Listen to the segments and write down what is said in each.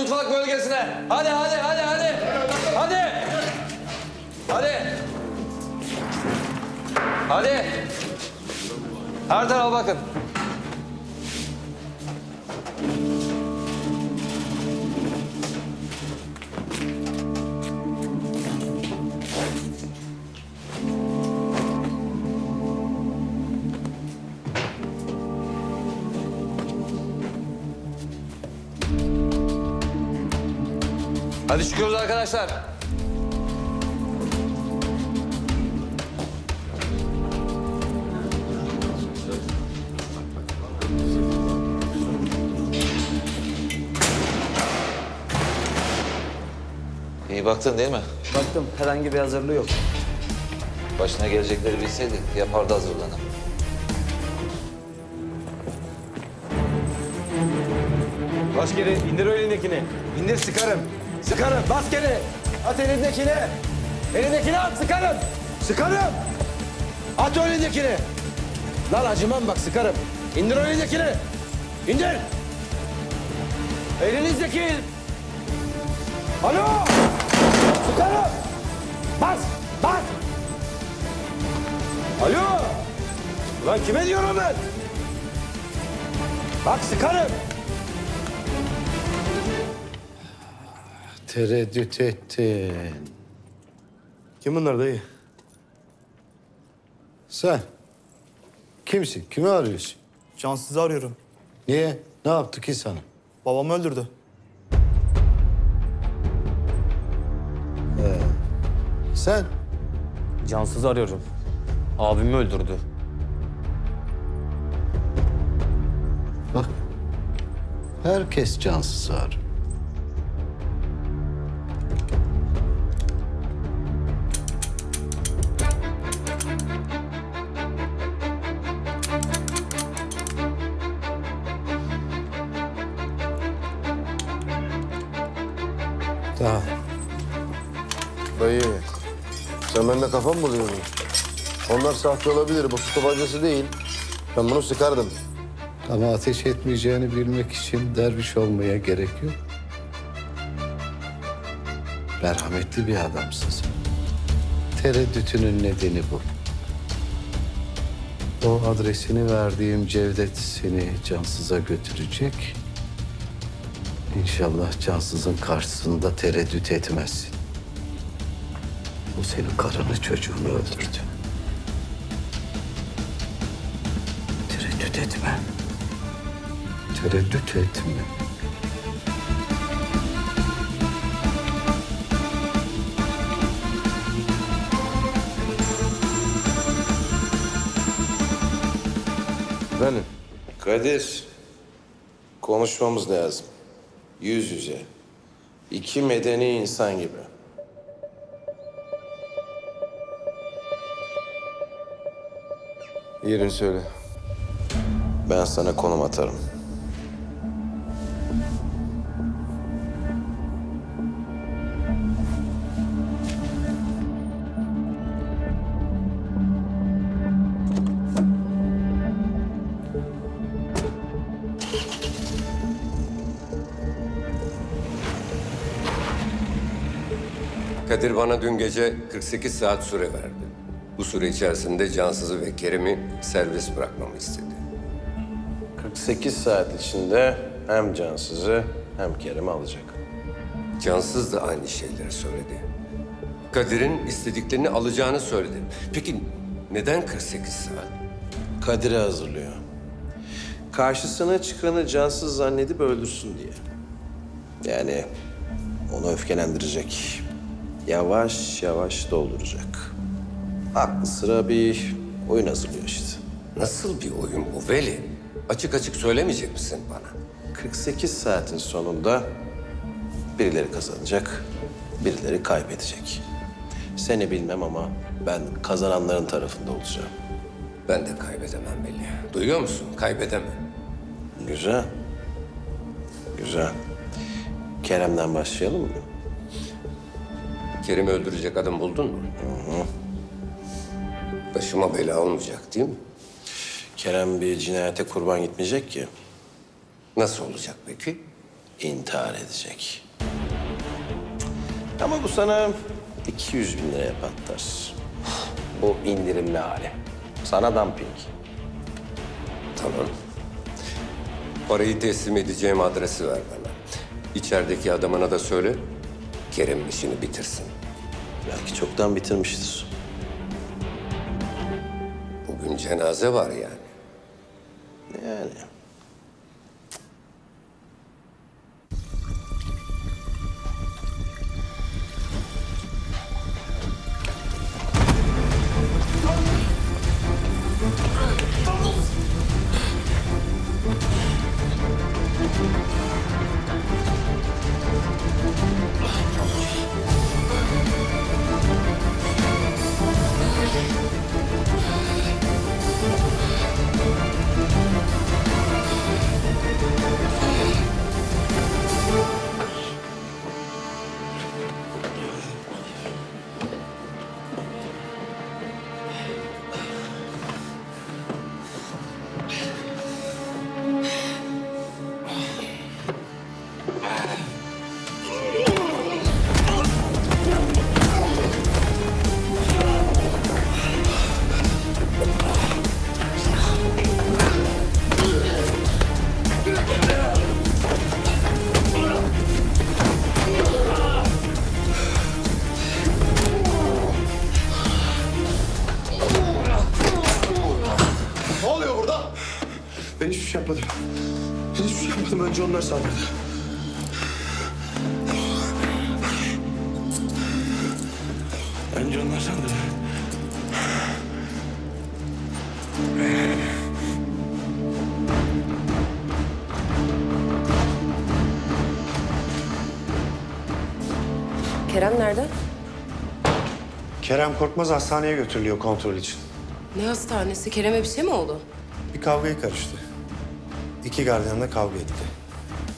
mutfak bölgesine. Hadi hadi hadi hadi. Hadi. Hadi. Hadi. Her tarafa bakın. Çıkıyoruz arkadaşlar. İyi baktın değil mi? Baktım herhangi bir hazırlığı yok. Başına gelecekleri bilseydik yapardı hazırlanıp. Bas geri, indir o elindekini. İndir, sıkarım. Sıkarım, bas geri. At elindekini. Elindekini at, sıkarım. Sıkarım. At elindekini. Lan acımam bak, sıkarım. İndir elindekini. İndir. Elinizdeki. Alo. Sıkarım. Bas, bas. Alo. Lan kime diyorum ben? Bak sıkarım. Tereddüt ettin. Kim bunlar dayı? Sen kimsin? Kimi arıyorsun? Cansız'ı arıyorum. Niye? Ne yaptı ki sana? Babamı öldürdü. Sen Cansız'ı arıyorum. Abimi öldürdü. bak herkes cansız arıyor. Kafa mı buluyorsun? Onlar sahte olabilir, bu su tabancası değil. Ben bunu sıkardım. Ama ateş etmeyeceğini bilmek için derviş olmaya gerek yok. Merhametli bir adamsın sen. Tereddütünün nedeni bu. O adresini verdiğim Cevdet seni cansıza götürecek. İnşallah cansızın karşısında tereddüt etmezsin. O senin karını çocuğunu öldürdü. Tereddüt etme. Tereddüt etme. Benim. Kadir, konuşmamız lazım. Yüz yüze. İki medeni insan gibi. Yerini söyle. Ben sana konum atarım. Kadir bana dün gece 48 saat süre verdi. Bu süre içerisinde Cansız'ı ve Kerim'i serbest bırakmamı istedi. 48 saat içinde hem cansızı hem Kerem'i alacak. Cansız da aynı şeyleri söyledi. Kadir'in istediklerini alacağını söyledi. Peki neden 48 saat? Kadir'i hazırlıyor. Karşısına çıkanı cansız zannedip öldürsün diye. Yani onu öfkelendirecek. Yavaş yavaş dolduracak. Aklı sıra bir oyun hazırlıyor işte. Nasıl bir oyun bu Veli? Açık açık söylemeyecek misin bana? 48 saatin sonunda birileri kazanacak, birileri kaybedecek. Seni bilmem ama ben kazananların tarafında olacağım. Ben de kaybedemem Veli. Duyuyor musun? Kaybedemem. Güzel. Güzel. Kerem'den başlayalım mı? Kerim'i öldürecek adam buldun mu? Başıma bela olmayacak değil mi? Kerem bir cinayete kurban gitmeyecek ki. Nasıl olacak peki? intihar edecek. Ama bu sana 200 bin liraya patlar. Bu indirimli hali. Sana dumping. Tamam. Parayı teslim edeceğim adresi ver bana. İçerideki adamına da söyle. Kerem işini bitirsin. Belki çoktan bitirmiştir. Cenaze var yani. Yani. Önce onlar saldırdı. Önce onlar saldırdı. Kerem nerede? Kerem Korkmaz hastaneye götürülüyor kontrol için. Ne hastanesi? Kerem'e bir şey mi oldu? Bir kavgaya karıştı. İki gardiyanla kavga etti.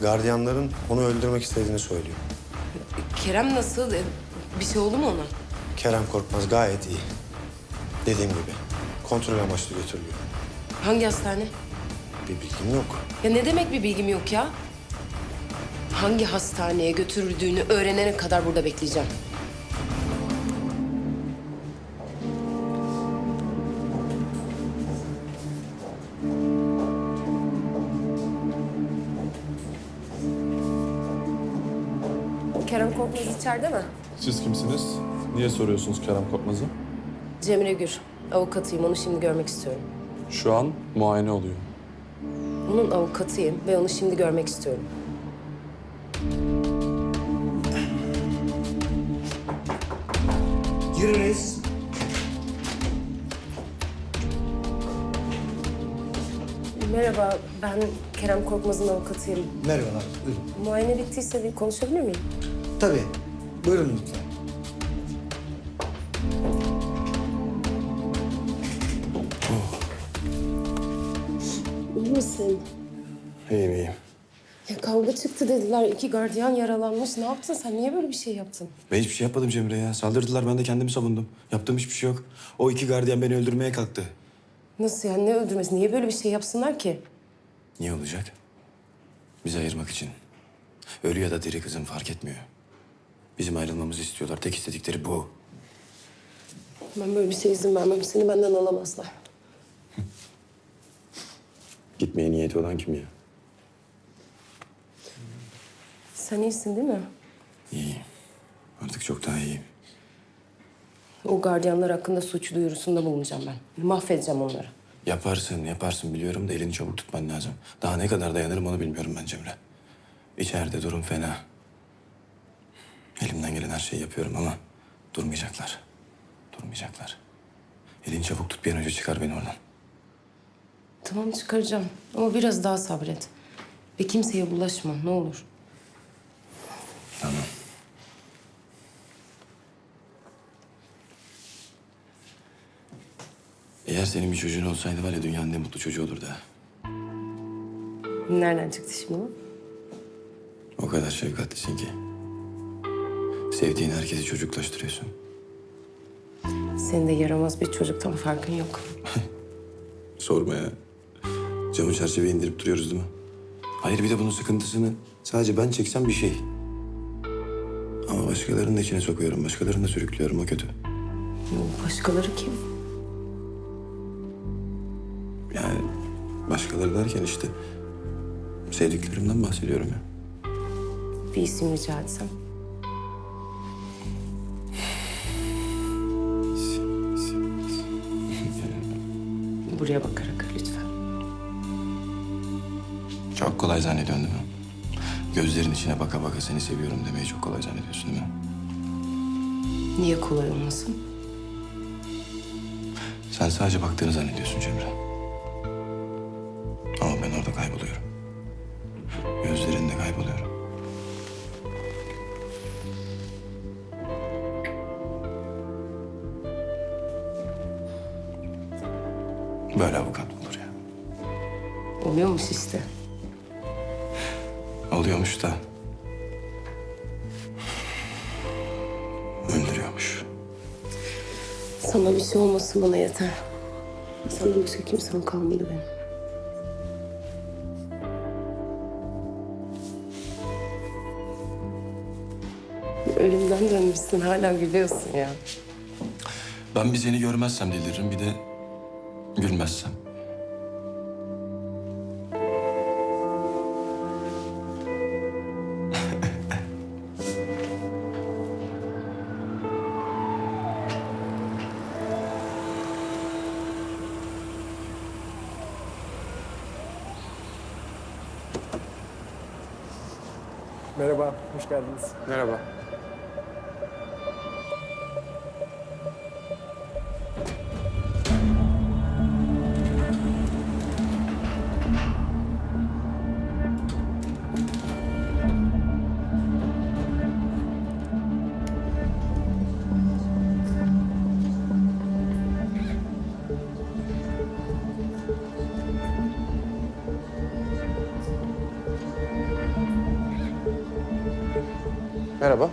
Gardiyanların onu öldürmek istediğini söylüyor. Kerem nasıl? E, Bir şey oldu mu ona? Kerem Korkmaz gayet iyi. Dediğim gibi kontrol amaçlı götürülüyor. Hangi hastane? Bir bilgim yok. Ya ne demek bir bilgim yok ya? Hangi hastaneye götürüldüğünü öğrenene kadar burada bekleyeceğim. Kerem Korkmaz içeride mi? Siz kimsiniz? Niye soruyorsunuz Kerem Korkmaz'ı? Cemre Gür. Avukatıyım. Onu şimdi görmek istiyorum. Şu an muayene oluyor. Onun avukatıyım ve onu şimdi görmek istiyorum. Giriniz. Merhaba, ben Kerem Korkmaz'ın avukatıyım. Merhabalar. Buyurun. Muayene bittiyse bir konuşabilir miyim? Tabii. Buyurun lütfen. İyi misin? İyiyim iyiyim. Ya kavga çıktı dediler. İki gardiyan yaralanmış. Ne yaptın sen? Niye böyle bir şey yaptın? Ben hiçbir şey yapmadım Cemre ya. Saldırdılar ben de kendimi savundum. Yaptığım hiçbir şey yok. O iki gardiyan beni öldürmeye kalktı. Nasıl yani? Ne öldürmesi? Niye böyle bir şey yapsınlar ki? Niye olacak? Bizi ayırmak için. Ölü ya da diri kızım fark etmiyor. Bizim ayrılmamızı istiyorlar. Tek istedikleri bu. Ben böyle bir şey izin vermem. Seni benden alamazlar. Gitmeye niyeti olan kim ya? Sen iyisin değil mi? İyiyim. Artık çok daha iyiyim. O gardiyanlar hakkında suç duyurusunda bulunacağım ben. Mahvedeceğim onları. Yaparsın, yaparsın biliyorum da elini çabuk tutman lazım. Daha ne kadar dayanırım onu bilmiyorum ben Cemre. İçeride durum fena. Elimden gelen her şeyi yapıyorum ama durmayacaklar. Durmayacaklar. Elini çabuk tut bir an önce çıkar beni oradan. Tamam çıkaracağım. Ama biraz daha sabret. Ve kimseye bulaşma ne olur. Tamam. Eğer senin bir çocuğun olsaydı var ya dünyanın en mutlu çocuğu olurdu ha. Nereden çıktı şimdi bu? O kadar şefkatlisin ki. Sevdiğin herkesi çocuklaştırıyorsun. Senin de yaramaz bir çocuktan farkın yok. Sorma ya. Camı çerçeve indirip duruyoruz değil mi? Hayır bir de bunun sıkıntısını sadece ben çeksem bir şey. Ama başkalarının da içine sokuyorum, başkalarını da sürüklüyorum o kötü. Başkaları kim? Yani başkaları derken işte sevdiklerimden bahsediyorum ya. Bir isim rica etsem. Buraya bakarak lütfen. Çok kolay zannediyorsun değil mi? Gözlerin içine baka baka seni seviyorum demeyi çok kolay zannediyorsun değil mi? Niye kolay olmasın? Sen sadece baktığını zannediyorsun Cemre. Yeter. Senden başka kimsem kalmadı benim. Ölümden dönmüşsün hala gülüyorsun ya. Ben bir seni görmezsem deliririm bir de gülmezsem. Geldiniz. Merhaba. Merhaba.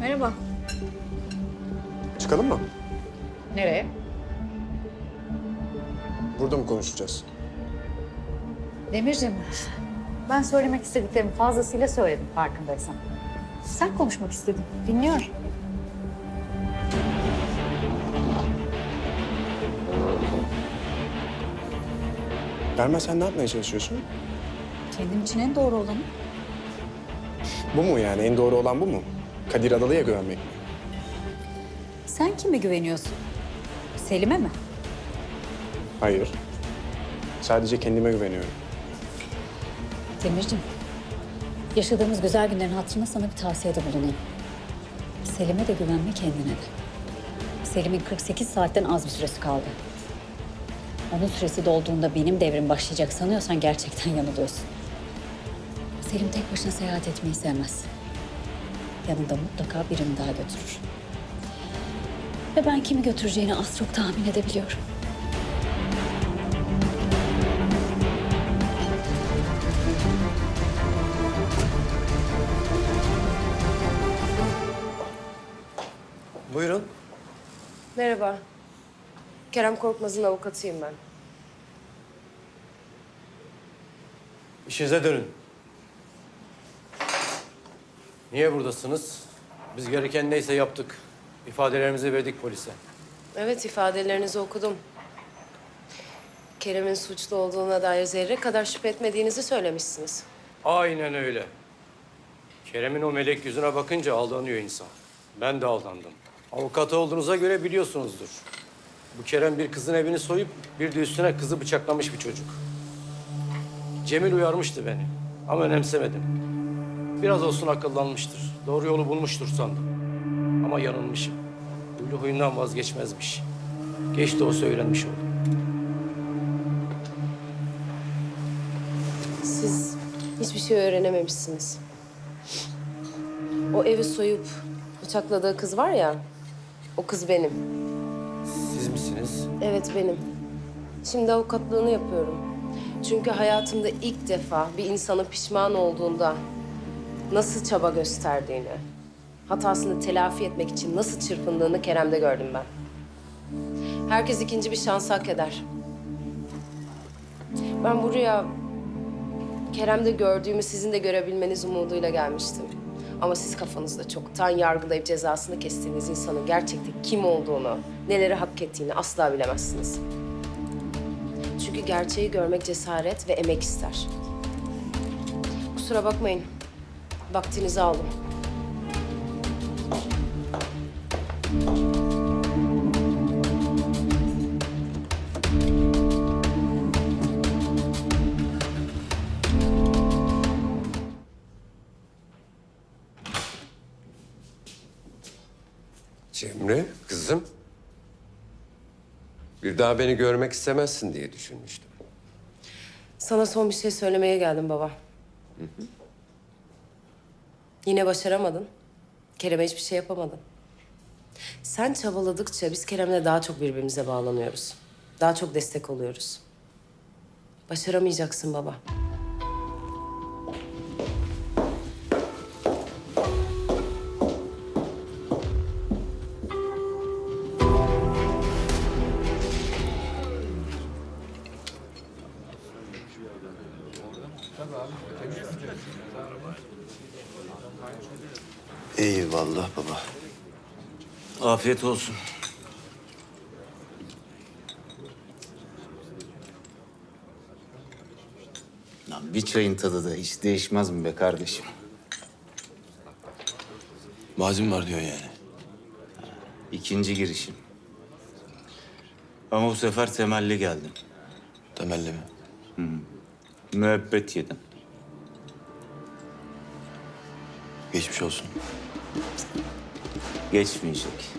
Merhaba. Çıkalım mı? Nereye? Burada mı konuşacağız? Demircim, ben söylemek istediklerimi fazlasıyla söyledim farkındaysan. Sen konuşmak istedin. Dinliyorum. Derman sen ne yapmaya çalışıyorsun? Kendim için en doğru olanı. Bu mu yani? En doğru olan bu mu? Kadir Adalı'ya güvenmek mi? Sen kime güveniyorsun? Selim'e mi? Hayır. Sadece kendime güveniyorum. Demircim, yaşadığımız güzel günlerin hatırına sana bir tavsiyede bulunayım. Selim'e de güvenme kendine de. Selim'in 48 saatten az bir süresi kaldı. Onun süresi dolduğunda benim devrim başlayacak sanıyorsan gerçekten yanılıyorsun. Selim tek başına seyahat etmeyi sevmez. Yanında mutlaka birini daha götürür. Ve ben kimi götüreceğini az çok tahmin edebiliyorum. Buyurun. Merhaba. Kerem Korkmaz'ın avukatıyım ben. İşinize dönün. Niye buradasınız? Biz gereken neyse yaptık. İfadelerimizi verdik polise. Evet ifadelerinizi okudum. Kerem'in suçlu olduğuna dair zerre kadar şüphe etmediğinizi söylemişsiniz. Aynen öyle. Kerem'in o melek yüzüne bakınca aldanıyor insan. Ben de aldandım. Avukat olduğunuza göre biliyorsunuzdur. Bu Kerem bir kızın evini soyup bir de üstüne kızı bıçaklamış bir çocuk. Cemil uyarmıştı beni ama önemsemedim. Biraz olsun akıllanmıştır. Doğru yolu bulmuştur sandım. Ama yanılmışım. Huylu huyundan vazgeçmezmiş. Geç de olsa öğrenmiş oldum. Siz hiçbir şey öğrenememişsiniz. O evi soyup bıçakladığı kız var ya, o kız benim. Siz misiniz? Evet benim. Şimdi avukatlığını yapıyorum. Çünkü hayatımda ilk defa bir insanın pişman olduğunda nasıl çaba gösterdiğini, hatasını telafi etmek için nasıl çırpındığını Kerem'de gördüm ben. Herkes ikinci bir şans hak eder. Ben buraya Kerem'de gördüğümü sizin de görebilmeniz umuduyla gelmiştim. Ama siz kafanızda çoktan yargılayıp cezasını kestiğiniz insanın gerçekten kim olduğunu, neleri hak ettiğini asla bilemezsiniz. Çünkü gerçeği görmek cesaret ve emek ister. Kusura bakmayın. Vaktinizi aldım. Cemre, kızım. Bir daha beni görmek istemezsin diye düşünmüştüm. Sana son bir şey söylemeye geldim baba. Yine başaramadın. Kerem'e hiçbir şey yapamadın. Sen çabaladıkça biz Kerem'le daha çok birbirimize bağlanıyoruz. Daha çok destek oluyoruz. Başaramayacaksın baba. Afiyet olsun. Lan bir çayın tadı da hiç değişmez mi be kardeşim? Mazim var diyor yani. İkinci girişim. Ama bu sefer temelli geldim. Temelli mi? Müebbet yedim. Geçmiş olsun. Geçmeyecek.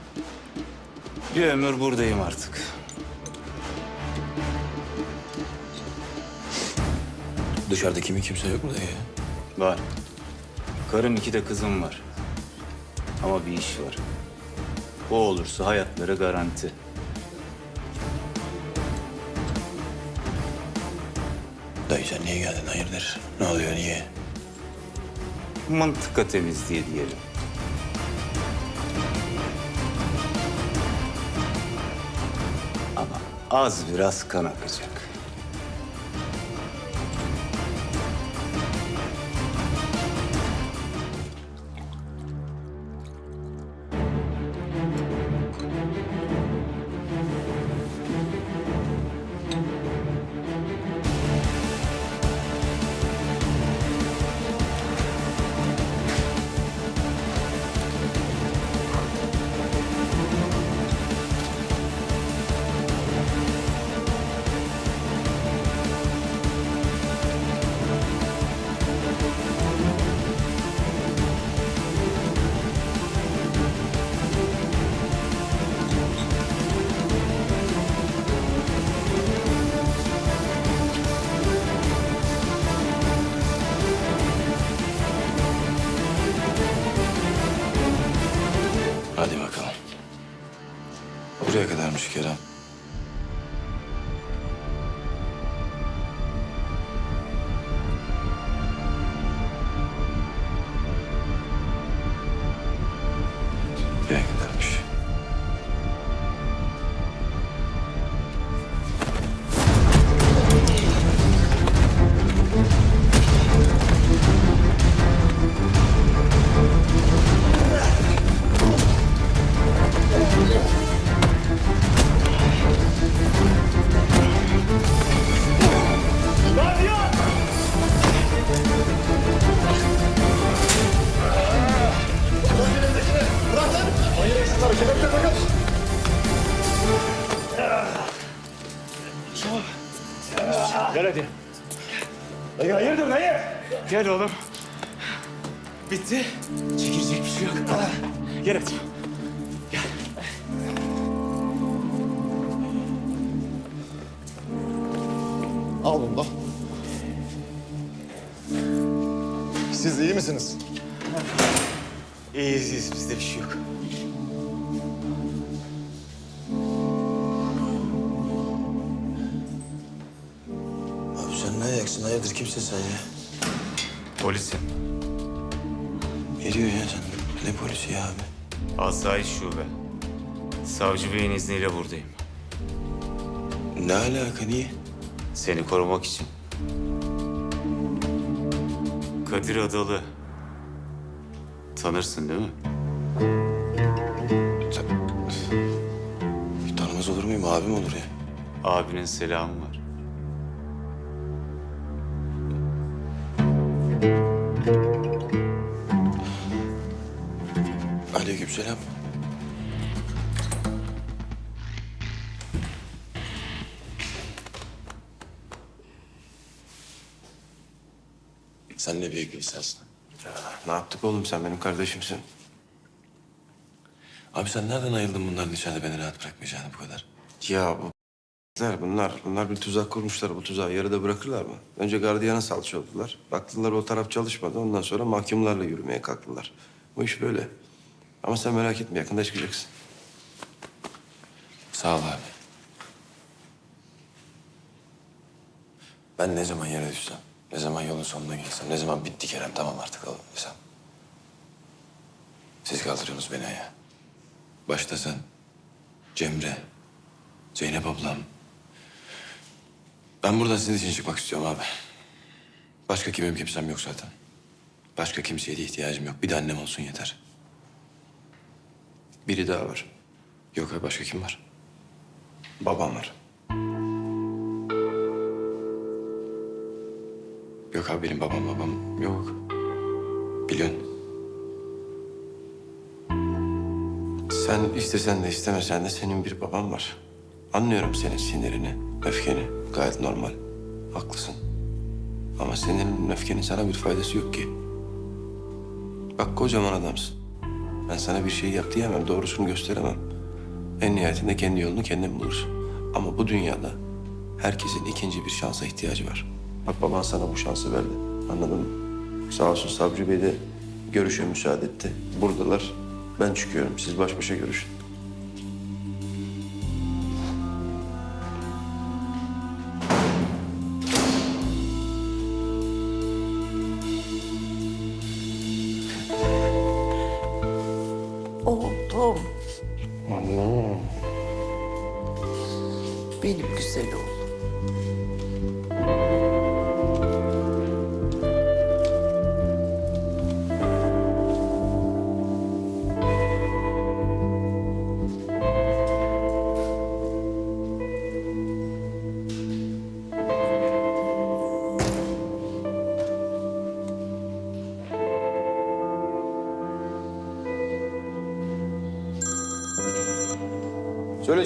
Bir ömür buradayım artık. Dışarıda kimi kimse yok mu dayı? Var. Karım iki de kızım var. Ama bir iş var. O olursa hayatları garanti. Dayı sen niye geldin hayırdır? Ne oluyor niye? Mıntıka temizliği diyelim. Az biraz kan akacak. Gel hadi. Dayı hayırdır dayı? Gel oğlum. Bitti. Çekilecek bir şey yok. Gel hadi. Al bunu da. Siz iyi misiniz? İyiyiz iyiyiz bizde bir şey yok. Kimsin sen ya? Polisim. Ne diyor ya sen? Ne polisi ya abi? Asayiş şube. Savcı beyin izniyle buradayım. Ne alaka niye? Seni korumak için. Kadir Adalı. Tanırsın değil mi? Tanımaz olur muyum? Abim olur ya. Abinin selamı var. Sen ne büyük insansın. Ne yaptık oğlum sen benim kardeşimsin. Abi sen nereden ayıldın bunların içeride beni rahat bırakmayacağını bu kadar? Ya bu bunlar, bunlar bir tuzak kurmuşlar. Bu tuzağı yarıda bırakırlar mı? Önce gardiyana salça oldular. Baktılar o taraf çalışmadı. Ondan sonra mahkumlarla yürümeye kalktılar. Bu iş böyle. Ama sen merak etme yakında çıkacaksın. Sağ ol abi. Ben ne zaman yere düşsem, ne zaman yolun sonuna gelsem, ne zaman bitti Kerem tamam artık oğlum desem. Siz kaldırıyorsunuz beni ayağa. Başta sen, Cemre, Zeynep ablam. Ben buradan sizin için çıkmak istiyorum abi. Başka kimim kimsem yok zaten. Başka kimseye de ihtiyacım yok. Bir de annem olsun yeter. Biri daha var. Yok abi başka kim var? Babam var. Abi benim babam babam yok. Biliyorsun. Sen istesen de istemesen de senin bir baban var. Anlıyorum senin sinirini, öfkeni. Gayet normal. Haklısın. Ama senin öfkenin sana bir faydası yok ki. Bak kocaman adamsın. Ben sana bir şey yap diyemem, doğrusunu gösteremem. En nihayetinde kendi yolunu kendin bulursun. Ama bu dünyada herkesin ikinci bir şansa ihtiyacı var. Bak baban sana bu şansı verdi. Anladın mı? Sağ olsun Sabri Bey de görüşe müsaade etti. Buradalar. Ben çıkıyorum. Siz baş başa görüşün. Oğlum. Benim güzel oğlum.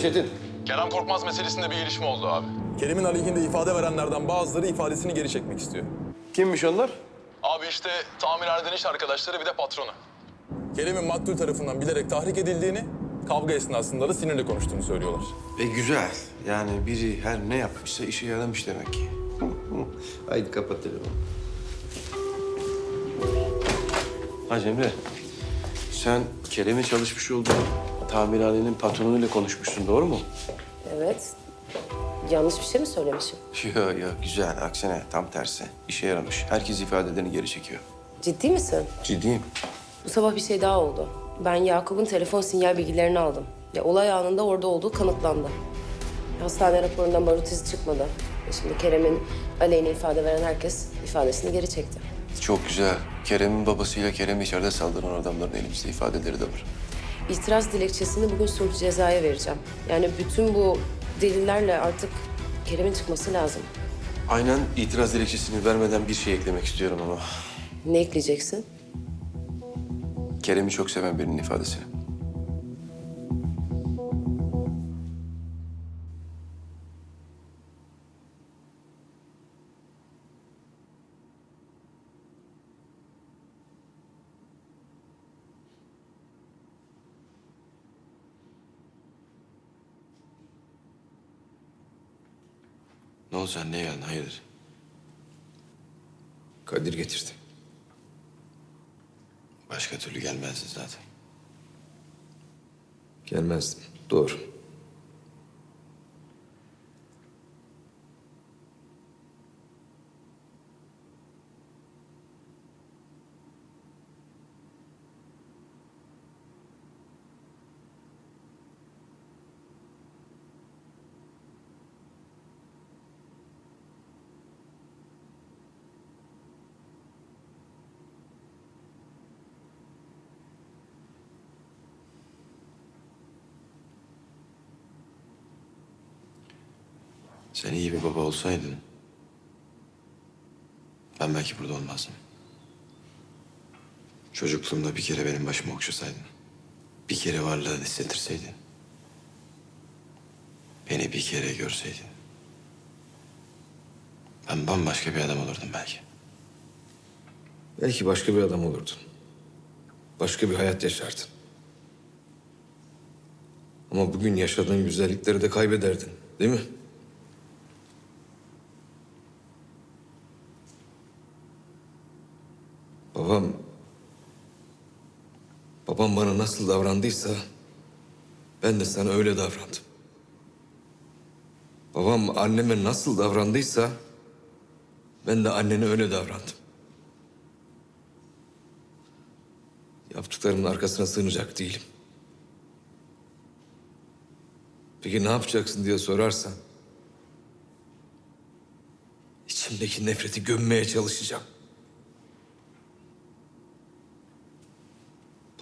Çetin. Kerem Korkmaz meselesinde bir gelişme oldu abi. Kerem'in aleyhinde ifade verenlerden bazıları ifadesini geri çekmek istiyor. Kimmiş onlar? Abi işte tamirhaneden iş arkadaşları bir de patronu. Kerem'in maktul tarafından bilerek tahrik edildiğini, kavga esnasında da sinirle konuştuğunu söylüyorlar. E güzel. Yani biri her ne yapmışsa işe yaramış demek ki. Haydi kapat telefonu. Ha Cemre. Sen Kerem'in çalışmış olduğu tamirhanenin patronuyla konuşmuşsun doğru mu? Evet. Yanlış bir şey mi söylemişim? Yok yok güzel. Aksine tam tersi. İşe yaramış. Herkes ifadelerini geri çekiyor. Ciddi misin? Ciddiyim. Bu sabah bir şey daha oldu. Ben Yakup'un telefon sinyal bilgilerini aldım. Ya olay anında orada olduğu kanıtlandı. Hastane raporundan barut izi çıkmadı. E Şimdi Kerem'in aleyhine ifade veren herkes ifadesini geri çekti. Çok güzel. Kerem'in babasıyla Kerem'i içeride saldıran adamların elimizde ifadeleri de var. İtiraz dilekçesini bugün sulh cezaya vereceğim. Yani bütün bu delillerle artık Kerem'in çıkması lazım. Aynen itiraz dilekçesini vermeden bir şey eklemek istiyorum ama. Ne ekleyeceksin? Kerem'i çok seven birinin ifadesini. Ne oldu sen? Niye geldin? Hayırdır? Kadir getirdi. Başka türlü gelmezdin zaten. Gelmezdim. Doğru. Sen iyi bir baba olsaydın... ...ben belki burada olmazdım. Çocukluğumda bir kere benim başımı okşasaydın. Bir kere varlığını hissettirseydin. Beni bir kere görseydin. Ben bambaşka bir adam olurdum belki. Belki başka bir adam olurdun. Başka bir hayat yaşardın. Ama bugün yaşadığın güzellikleri de kaybederdin, değil mi? Babam... Babam bana nasıl davrandıysa... ...ben de sana öyle davrandım. Babam anneme nasıl davrandıysa... ...ben de annene öyle davrandım. Yaptıklarımın arkasına sığınacak değilim. Peki ne yapacaksın diye sorarsan... ...içimdeki nefreti gömmeye çalışacağım.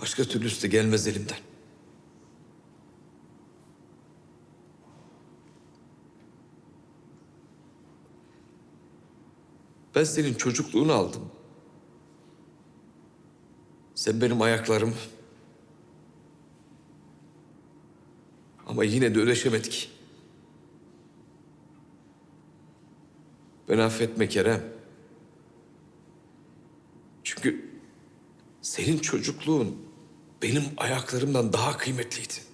Başka türlüsü de gelmez elimden. Ben senin çocukluğunu aldım. Sen benim ayaklarım. Ama yine de ödeşemedik. Ben affetme Kerem. Çünkü senin çocukluğun benim ayaklarımdan daha kıymetliydi.